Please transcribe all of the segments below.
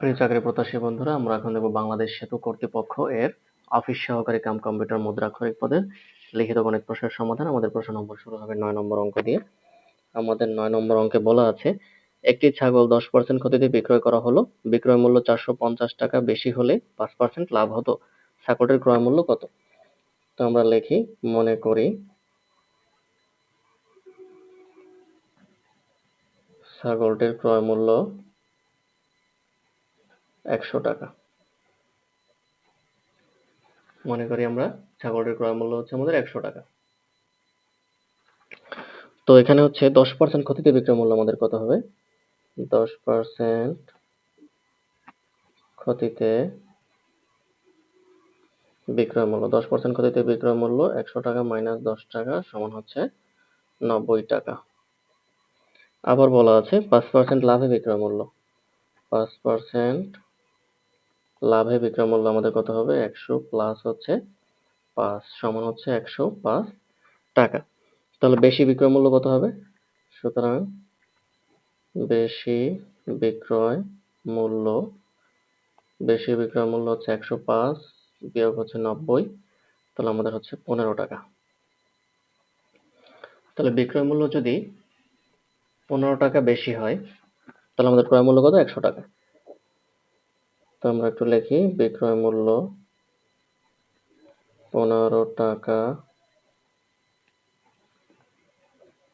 প্রিয় চাকরি প্রত্যাশী বন্ধুরা, আমরা এখন দেখব বাংলাদেশ সেতু কর্তৃপক্ষ এর অফিস সহকারী কাম কম্পিউটার মুদ্রাক্ষরিক পদের লিখিত গণিত প্রশ্নের সমাধান। আমাদের প্রশ্ন নম্বর শুরু হবে নয় নম্বর অঙ্ক দিয়ে। আমাদের নয় নম্বর অঙ্কে বলা আছে, একটি ছাগল দশ পার্সেন্ট ক্ষতিতে বিক্রয় করা হলো, বিক্রয় মূল্য চারশো পঞ্চাশ টাকা, বেশি হলে পাঁচ পার্সেন্ট লাভ হতো। ছাগলটির ক্রয় মূল্য কত? তো আমরা লিখি, মনে করি ছাগলটির ক্রয় মূল্য একশো টাকা। মনে করি আমরা ছাগলটির ক্রয় মূল্য হচ্ছে আমাদের একশো টাকা। তো এখানে হচ্ছে দশ পার্সেন্ট ক্ষতিতে বিক্রয় মূল্য আমাদের কত হবে? দশ পার্সেন্ট ক্ষতিতে বিক্রয় মূল্য, দশ পার্সেন্ট ক্ষতিতে বিক্রয় মূল্য একশো টাকা মাইনাস দশ টাকা সমান হচ্ছে নব্বই টাকা। আবার বলা আছে পাঁচ পার্সেন্ট লাভে বিক্রয় মূল্য। পাঁচ পার্সেন্ট লাভে বিক্রয় মূল্য আমাদের কত হবে? একশো প্লাস হচ্ছে পাঁচ সমান হচ্ছে একশো পাঁচ টাকা। তাহলে বেশি বিক্রয় মূল্য কত হবে? সুতরাং বেশি বিক্রয় মূল্য, বেশি বিক্রয় মূল্য হচ্ছে একশো পাঁচ বিয়োগ হচ্ছে নব্বই, তাহলে আমাদের হচ্ছে পনেরো টাকা। তাহলে বিক্রয় মূল্য যদি পনেরো টাকা বেশি হয়, তাহলে আমাদের ক্রয় মূল্য কত? একশো টাকা। তো আমরা একটু লিখি, বিক্রয় মূল্য পনেরো টাকা।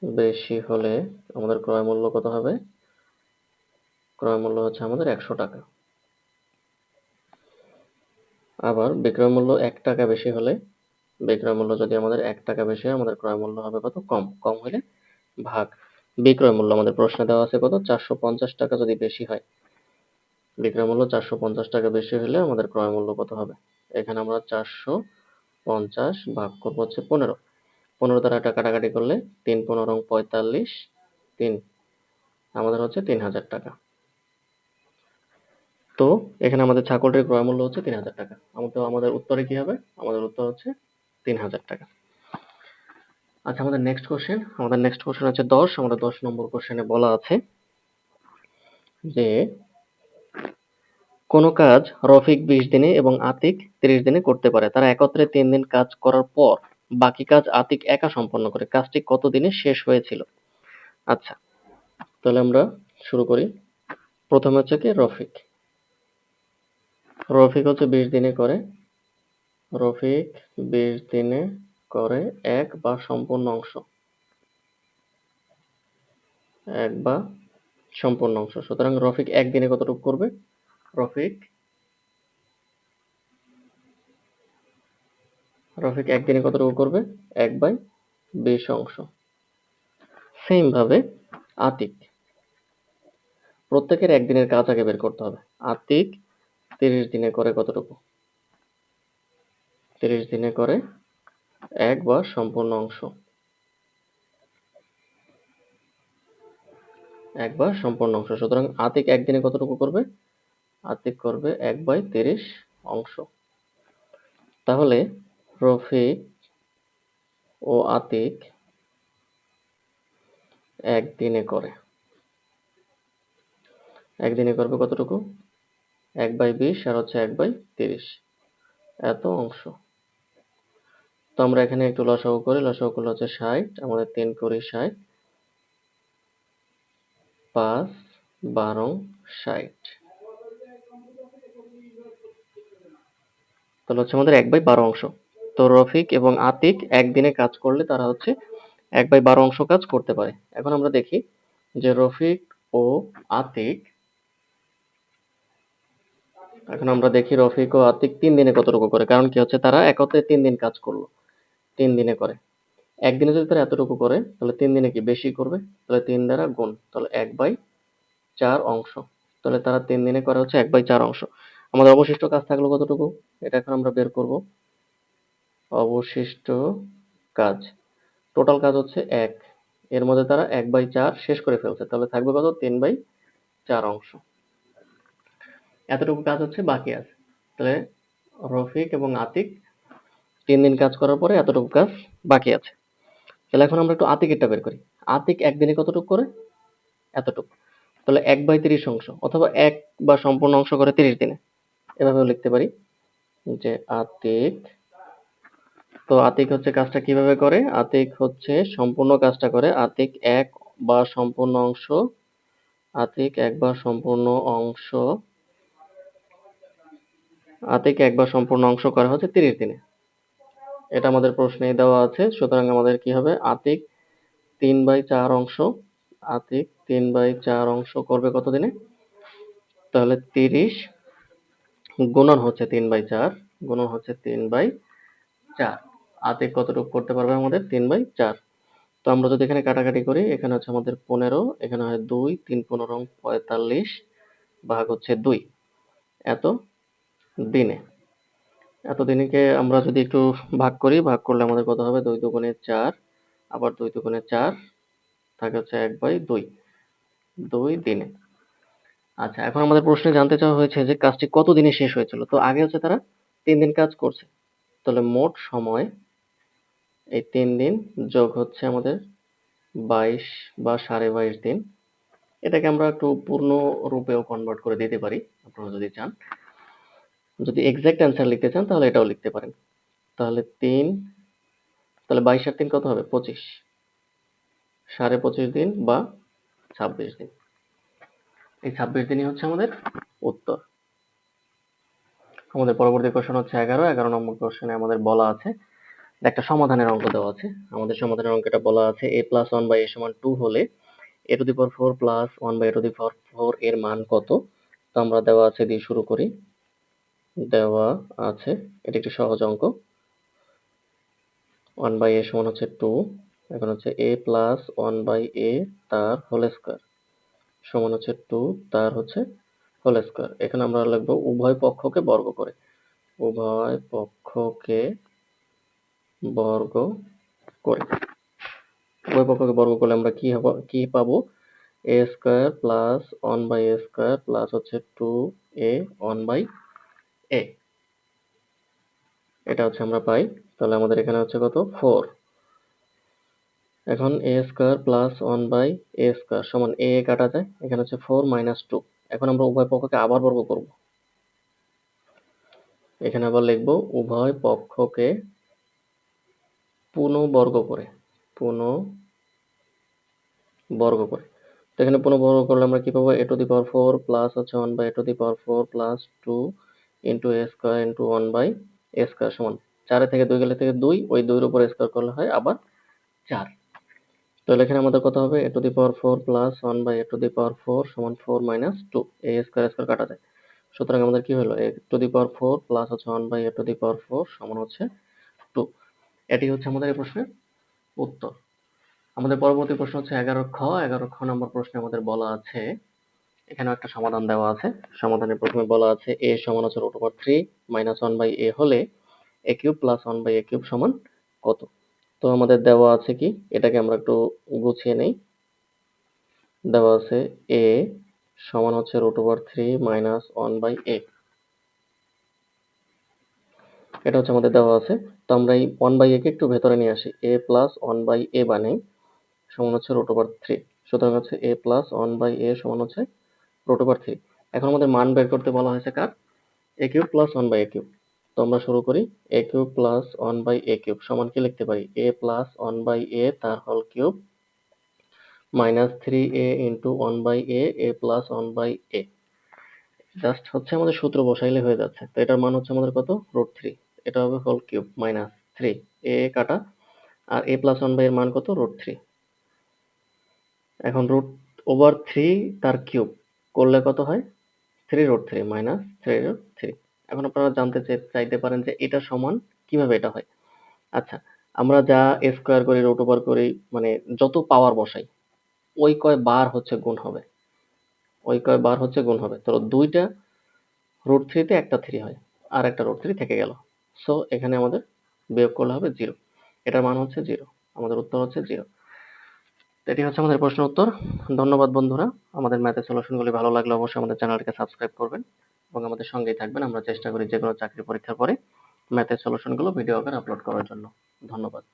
বেশি হলে আমাদের ক্রয় মূল্য কত হবে? ক্রয় মূল্য হচ্ছে আমাদের একশো টাকা। আবার বিক্রয় মূল্য এক টাকা বেশি হলে, বিক্রয় মূল্য যদি আমাদের এক টাকা বেশি হয়, আমাদের ক্রয় মূল্য হবে কত? কম। কম হলে ভাগ। বিক্রয় মূল্য আমাদের প্রশ্নে দেওয়া আছে কত? চারশো পঞ্চাশ টাকা যদি বেশি হয় বিক্রয় মূল্য চারশো পঞ্চাশ টাকা বেশি হলে আমাদের ক্রয় মূল্য কত হবে? এখানে আমরা চারশো পঞ্চাশ ভাগ করব হচ্ছে পনেরো। পনেরো দ্বারা টাকা কাটাকাটি করলে তিন পনেরো পঁয়তাল্লিশ, তিন আমাদের হচ্ছে তিন হাজার টাকা। তো এখানে আমাদের ছাগলটির ক্রয় মূল্য হচ্ছে তিন হাজার টাকা। আমাদের আমাদের উত্তরে কি হবে? আমাদের উত্তর হচ্ছে তিন হাজার টাকা। আচ্ছা আমাদের নেক্সট কোশ্চেন আমাদের নেক্সট কোশ্চেন হচ্ছে দশ, আমাদের দশ নম্বর কোশ্চেনে বলা আছে যে কোনো কাজ রফিক বিশ দিনে এবং আতিক তিরিশ দিনে করতে পারে। তারা একত্রে তিন দিন কাজ করার পর বাকি কাজ আতিক একা সম্পন্ন করে। কাজটি কত দিনে শেষ হয়েছিল? আচ্ছা তাহলে আমরা শুরু করি। প্রথমে হচ্ছে কি রফিক। রফিক হচ্ছে বিশ দিনে করে। রফিক বিশ দিনে করে এক বা সম্পূর্ণ অংশ। এক বা সম্পূর্ণ অংশ। সুতরাং রফিক একদিনে কতটুকু করবে? রফিক। রফিক একদিনে কতটুকু করবে? এক বাই বিশ অংশ। সেম ভাবে আতিক। প্রত্যেকের একদিনের কাজ আগে বের করতে হবে। আতিক তিরিশ দিনে করে কতটুকু? তিরিশ দিনে করে এক বা সম্পূর্ণ অংশ। এক বা সম্পূর্ণ অংশ। সুতরাং আতিক একদিনে কতটুকু করবে? আতিক করবে এক বাই তিরিশ অংশ। তাহলে রফিক ও আতিক একদিনে করে। একদিনে করবে কতটুকু? এক বাই বিশ আর হচ্ছে এক বাই তিরিশ। এত অংশ। তো আমরা এখানে একটু লসাগু করি। লসাগু করলে হচ্ছে ষাট, আমাদের তিন কুড়ি ষাট, পাঁচ বারো ষাট। তাহলে হচ্ছে আমাদের এক বাই বারো অংশ। তো রফিক এবং আতিক একদিনে কাজ করলে তারা হচ্ছে এক বাই বারো অংশ কাজ করতে পারে। এখন আমরা দেখি যে রফিক ও আতিক, এখন আমরা দেখি রফিক ও আতিক তিন দিনে কতটুকু করে? কারণ কি হচ্ছে, তারা একত্রে তিন দিন কাজ করল, তিন দিনে করে। একদিনে যদি তারা এতটুকু করে, তাহলে তিন দিনে কি বেশি করবে? তাহলে তিন দ্বারা গুণ, তাহলে এক বাই চার অংশ। তাহলে তারা তিন দিনে করে হচ্ছে এক বাই চার অংশ। আমাদের অবশিষ্ট কাজ থাকল কতটুকু? এটা এখন আমরা বের করব। অবশিষ্ট কাজ। টোটাল কাজ হচ্ছে এক। এর মধ্যে তারা এক বাই চার শেষ করে ফেলছে। তাহলে থাকবে কত? তিন বাই চার অংশ। এতটুকু কাজ হচ্ছে বাকি আছে। তাহলে রফিক এবং আতিক তিন দিন কাজ করার পরে এতটুকু কাজ বাকি আছে। তাহলে এখন আমরা একটু আতিকেরটা বের করি। আতিক একদিনে কতটুকু করে? এতটুকু। তাহলে এক বাই তিরিশ অংশ অথবা এক বা সম্পূর্ণ অংশ করে তিরিশ দিনে। এভাবেও লিখতে পারি। যে আতিক। তো আতিক হচ্ছে কাজটা কীভাবে করে? আতিক হচ্ছে সম্পূর্ণ কাজটা করে। আতিক এক বা সম্পূর্ণ অংশ। আতিক এক বা সম্পূর্ণ অংশ। আতিক এক বা সম্পূর্ণ অংশ করা হচ্ছে তিরিশ দিনে। এটা আমাদের প্রশ্নে দেওয়া আছে। সুতরাং আমাদের কি হবে? আতিক তিন বাই চার অংশ। আতিক তিন বাই চার অংশ করবে কতদিনে তাহলে তিরিশ গুণন হচ্ছে তিন বাই চার, গুণন হচ্ছে তিন বাই চার। আতিক কতটুকু করতে পারবে আমাদের? তিন বাই চার। তো আমরা যদি এখানে কাটাকাটি করি, এখানে হচ্ছে আমাদের পনেরো, এখানে হয় দুই, তিন পনেরো পঁয়তাল্লিশ ভাগ হচ্ছে দুই। এত দিনে। এত দিনকে আমরা যদি একটু ভাগ করি, ভাগ করলে আমাদের কত হবে? দুই দুগুণে চার, আবার দুই দুগুণে চার, থাকে হচ্ছে এক বাই দুই। দুই দিনে। আচ্ছা এখন আমাদের প্রশ্নে জানতে চাওয়া হয়েছে যে কাজটি কত দিনে শেষ হয়েছিল? তো আগে হচ্ছে তারা তিন দিন কাজ করছে। তাহলে মোট সময়, এই তিন দিন যোগ হচ্ছে আমাদের বাইশ বা সাড়ে বাইশ দিন। এটাকে আমরা একটু পূর্ণ রূপেও কনভার্ট করে দিতে পারি, আপনারা যদি চান। যদি এক্সাক্ট অ্যান্সার লিখতে চান, তাহলে এটাও লিখতে পারেন। তাহলে তিন, তাহলে বাইশ আর তিন কত হবে? পঁচিশ। সাড়ে পঁচিশ দিন বা ছাব্বিশ দিন। এই ছাব্বিশ দিনই হচ্ছে আমাদের উত্তর। আমাদের পরবর্তী কোশ্চেন হচ্ছে এগারো। এগারো নম্বর কোশ্চেনে আমাদের বলা আছে একটা সমাধানের অঙ্ক দেওয়া আছে। আমাদের সমাধানের অঙ্কটা বলা আছে a plus one by a সমান টু হলে a to the power four plus one by a to the power four এর মান কত? তো আমরা দেওয়া আছে দিয়ে শুরু করি। দেওয়া আছে, এটি একটি সহজ অঙ্ক। ওয়ান বাই এ সমান হচ্ছে টু এখন হচ্ছে a plus one by a তার হোল স্কোয়ার সমান হচ্ছে টু তার হচ্ছে হোল স্কোয়ার এখানে আমরা লিখব উভয় পক্ষকে বর্গ করে। উভয় পক্ষকে বর্গ করে। উভয় পক্ষকে বর্গ করলে আমরা কি হব, কি পাবো? A square plus one by a square plus হচ্ছে two a one by a এটা হচ্ছে আমরা পাই। তাহলে আমাদের এখানে হচ্ছে কত? ফোর এখন a square plus one by a square সমান এ কাটা যায়, এখানে হচ্ছে ফোর মাইনাস টু এখন আমরা উভয় পক্ষকে আবার বর্গ করব। এখানে আবার লিখব, উভয় পক্ষকে পুনঃ বর্গ করে পুনঃ বর্গ করে। তো এখানে পুনঃ বর্গ করলে আমরা কি পাবো? A to the power four plus হচ্ছে one by a to the power four plus two into a square into one by a square সমান। চারে থেকে দুই গেলে থেকে দুই, ওই দুইয়ের উপর স্কোয়ার করলে হয় আবার চার। তাহলে এখানে আমাদের কত হবে? A to the power four plus one by a to the power four সমান four minus two a square square কাটা যায়। সুতরাং আমাদের কি হলো? A to the power four plus হচ্ছে one by a to the power four সমান হচ্ছে টু এটি হচ্ছে আমাদের এই প্রশ্নের উত্তর। আমাদের পরবর্তী প্রশ্ন হচ্ছে এগারো খ। এগারো খ নম্বর প্রশ্নে আমাদের বলা আছে এখানে একটা সমাধান দেওয়া আছে। সমাধানের প্রথমে বলা আছে এ সমান হচ্ছে root over three minus one by a হলে a cube plus one by a cube সমান কত? তো আমাদের দেওয়া আছে কি? এটাকে আমরা একটু গুছিয়ে নেই। দেওয়া আছে এ সমান হচ্ছে root over three minus one by a এটা হচ্ছে আমাদের দেওয়া আছে। তো আমরা এই ওয়ান বাই এ কে একটু ভেতরে নিয়ে আসি। A plus one by a বানাই সমান হচ্ছে রুট ওভার থ্রি সুতরাং হচ্ছে a plus one by a সমান হচ্ছে রুট ওভার থ্রি এখন আমাদের মান বের করতে বলা হয়েছে কার? A cube plus one by a cube তো আমরা শুরু করি a cube plus one by a cube সমান কি লিখতে পারি? A plus one by a তার হল cube minus three a into one by a a plus one by a just হচ্ছে আমাদের সূত্র বসাইলে হয়ে যাচ্ছে। তো এটার মান হচ্ছে আমাদের কত? রুট থ্রি এটা হবে whole cube minus three a কাটা। আর এ প্লাস ওয়ান বাই এর মান কত? রুট থ্রি এখন রুট ওভার থ্রি তার কিউব। করলে কত হয়? Three root three minus three root three এখন আপনারা জানতে চাইতে পারেন যে এটা সমান কীভাবে এটা হয়। আচ্ছা আমরা যা স্কোয়ার করি রুট ওভার করি মানে যত পাওয়ার বসাই, ওই কয় বার হচ্ছে গুণ হবে। ওই কয় বার হচ্ছে গুণ হবে। তো দুইটা রুট থ্রিতে একটা থ্রি হয়, আর একটা রুট থ্রি থেকে গেল। সো এখানে আমাদের বিয়োগ করলে হবে জিরো এটার মান হচ্ছে জিরো আমাদের উত্তর হচ্ছে জিরো এটি হচ্ছে আমাদের প্রশ্ন উত্তর। ধন্যবাদ বন্ধুরা। আমাদের ম্যাথের সলিউশনগুলি ভালো লাগলে অবশ্যই আমাদের চ্যানেলটিকে সাবস্ক্রাইব করবেন। এবং আমাদের সঙ্গেই থাকবেন। আমরা চেষ্টা করি যে কোনো চাকরি পরীক্ষার পরে ম্যাথের সলিউশনগুলো ভিডিও আকারে আপলোড করার জন্য। ধন্যবাদ।